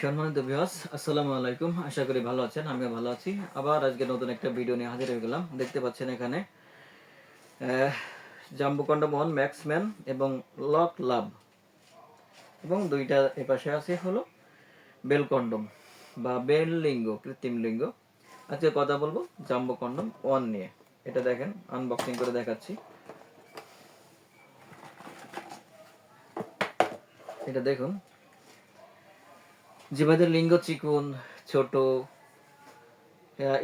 সম্মানিত বিহাস আসসালামু আলাইকুম। আশা করি ভালো আছেন, আমিও ভালো আছি। আবার আজকে নতুন একটা ভিডিও নিয়ে হাজির হয়ে গেলাম। দেখতে পাচ্ছেন এখানে জাম্বুকন্ড মোহন ম্যাক্সম্যান এবং লক লাভ এবং দুইটা এপাশে আছে হলো বেল কন্ডম বা বেল লিঙ্গ কৃত্রিম লিঙ্গ। আজকে কথা বলব জাম্বো কন্ডম ওয়ান নিয়ে। এটা দেখেন আনবক্সিং করে দেখাচ্ছি। এটা দেখুন জীবাদের লিঙ্গ চিকুন, ছোট।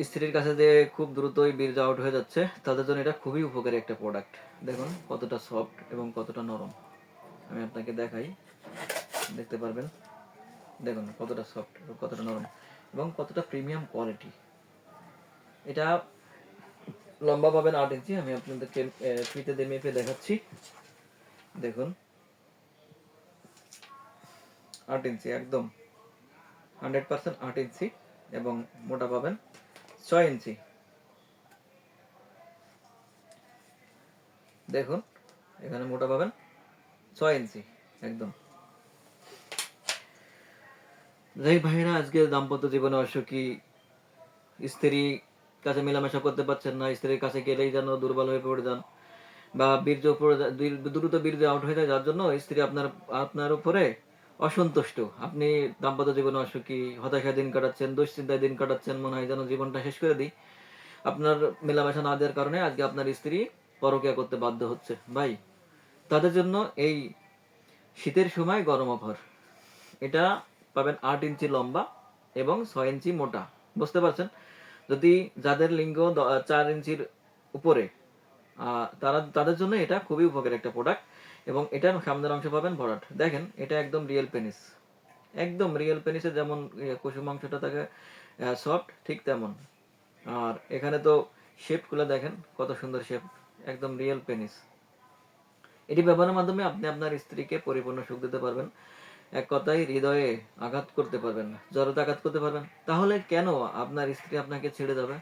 স্ত্রীর কাছে যে খুব দ্রুতই বীর্য আউট হয়ে যাচ্ছে, তাদের জন্য এটা খুবই উপকারী একটা প্রোডাক্ট দেখুন কতটা সফট এবং কতটা নরম। আমি আপনাকে দেখাই। দেখতে পারবেন? দেখুন কতটা সফট এবং কতটা নরম এবং কতটা প্রিমিয়াম কোয়ালিটি এটা লম্বা পাবেন আট ইঞ্চি আমি আপনাদেরকে ফিতে দিয়ে মেপে দেখাচ্ছি। দেখুন। আট ইঞ্চি একদম। হান্ড্রেড পার্সেন্ট আট ইঞ্চি এবং মোটা পাবেন ছয় ইঞ্চি। দেখুন, এখানে মোটা পাবেন ছয় ইঞ্চি, একদম। যাই ভাইরা আজকে দাম্পত্য জীবনে অসুখী স্ত্রী কাছে মেলামেশা করতে পারছেন না, স্ত্রীর কাছে গেলেই যেন দুর্বল হয়ে পড়ে যান বা বীর্য দ্রুত বীর্য আউট হয়ে যায়, যার জন্য স্ত্রী আপনার আপনার উপরে অসন্তুষ্ট। আপনি দাম্পত্য জীবনে অসুখী, হতাশায় দিন কাটাচ্ছেন, দুশ্চিন্তায় দিন কাটাচ্ছেন, মনে হয় যেন জীবনটা শেষ করে দিই। আপনার মেলামেশা না দেওয়ার কারণে আজকে আপনার স্ত্রী পরকিয়া করতে বাধ্য হচ্ছে। ভাই, তাদের জন্য এই শীতের সময় গরম অফার। এটা পাবেন আট ইঞ্চি লম্বা এবং ছয় ইঞ্চি মোটা। বুঝতে পারছেন? যদি যাদের লিঙ্গ চার ইঞ্চির উপরে তারা, তাদের জন্য এটা খুবই উপকারী একটা প্রোডাক্ট এবং এটার সামনের অংশ পাবেন ভরাট। দেখেন, এটা একদম রিয়েল পেনিস একদম রিয়েল পেনিসে যেমন কুসুম অংশটা থাকে সফট ঠিক তেমন। আর এখানে তো শেপগুলো দেখেন, কত সুন্দর শেপ একদম রিয়েল পেনিস এটি ব্যবহারের মাধ্যমে আপনি আপনার স্ত্রীকে পরিপূর্ণ সুখ দিতে পারবেন। এক কথায় হৃদয়ে আঘাত করতে পারবেন জড়তে আঘাত করতে পারবেন তাহলে কেন আপনার স্ত্রী আপনাকে ছেড়ে যাবে?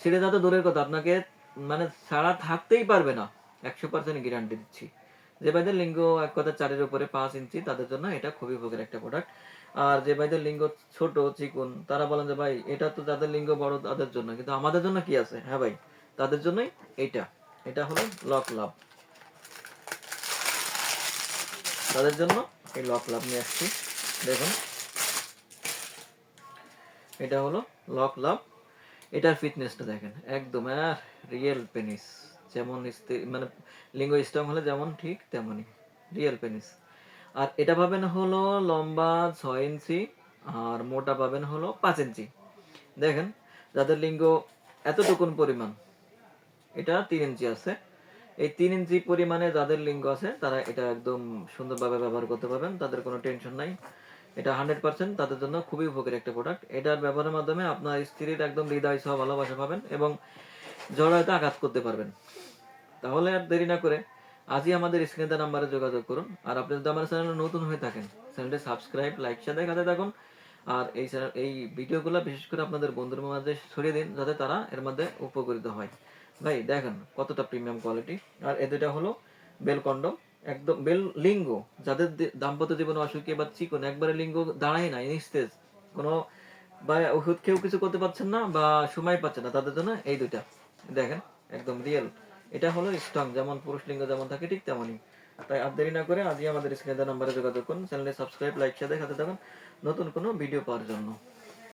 ছেড়ে যাওয়া তো দূরের কথা। আপনাকে মানে ছাড়া থাকতেই পারবে না। একশো পার্সেন্ট গ্যারান্টি দিচ্ছি। যে ভাইদের লিঙ্গ এক কথা চারের উপরে পাঁচ ইঞ্চি, তাদের জন্য এটা খুবই উপকারী একটা প্রোডাক্ট আর যে ভাইদের লিঙ্গ ছোট, চিকুন, তারা বলেন যে, ভাই, এটা তো যাদের লিঙ্গ বড়, তাদের জন্য। কিন্তু আমাদের জন্য কি আছে? হ্যাঁ ভাই, তাদের জন্যই এটা। এটা হলো লক লাভ তাদের জন্য এই লক লাভ নিয়ে আসছি। দেখুন। এটা হলো লক লাভ এটার ফিটনেসটা দেখেন, একদম, আর রিয়েল পেনিস যেমন মানে লিঙ্গ স্ট্রং হলে যেমন ঠিক তেমনই রিয়েল পেনিস আর এটা পাবেন হলো লম্বা ছয় ইঞ্চি, আর মোটা পাবেন হলো পাঁচ ইঞ্চি। দেখেন, যাদের লিঙ্গ এতটুকুন পরিমাণ, এটা তিন ইঞ্চি আছে। এই তিন ইঞ্চি পরিমাণে যাদের লিঙ্গ আছে, তারা এটা একদম সুন্দরভাবে ব্যবহার করতে পারবেন, তাদের কোনো টেনশন নাই। এটা হান্ড্রেড পার্সেন্ট তাদের জন্য খুবই উপকারী একটা প্রোডাক্ট এটার ব্যবহারের মাধ্যমে আপনার স্ত্রীর একদম হৃদয় সহ ভালোবাসা পাবেন এবং জড়ায়তে আঘাত করতে পারবেন। তাহলে আর দেরি না করে আজই আমাদের স্ক্রিনে নাম্বারে যোগাযোগ করুন। আর আপনি যদি আমার চ্যানেলে নতুন হয়ে থাকেন চ্যানেলটি সাবস্ক্রাইব লাইক শেয়ার দেখাতে থাকুন। আর এই চ্যানেল এই ভিডিওগুলো বিশেষ করে আপনাদের বন্ধুর মাঝে ছড়িয়ে দিন যাতে তারা এর মধ্যে উপকৃত হয়। ভাই, দেখেন কতটা প্রিমিয়াম কোয়ালিটি আর এ দুটা হলো বেল কন্ডম একদম বেল লিঙ্গ, যাদের দাম্পত্য জীবনে অসুখী বা চিকন, একবারে লিঙ্গ দাঁড়ায় না নিস্তেজ। কোনো বা ওষুধ খেয়েও কিছু করতে পারছেন না বা সময় পাচ্ছেন না, তাদের জন্য এই দুইটা। দেখেন, একদম রিয়েল এটা হলো স্ট্রং যেমন পুরুষ লিঙ্গ যেমন থাকে, ঠিক তেমনই। তাই আর দেরি না করে আজই আমাদের স্ক্রিনে নাম্বারে যোগাযোগ করুন চ্যানেলে সাবস্ক্রাইব লাইক শেয়ার দেখাতে থাকুন। নতুন কোনো ভিডিও পাওয়ার জন্য।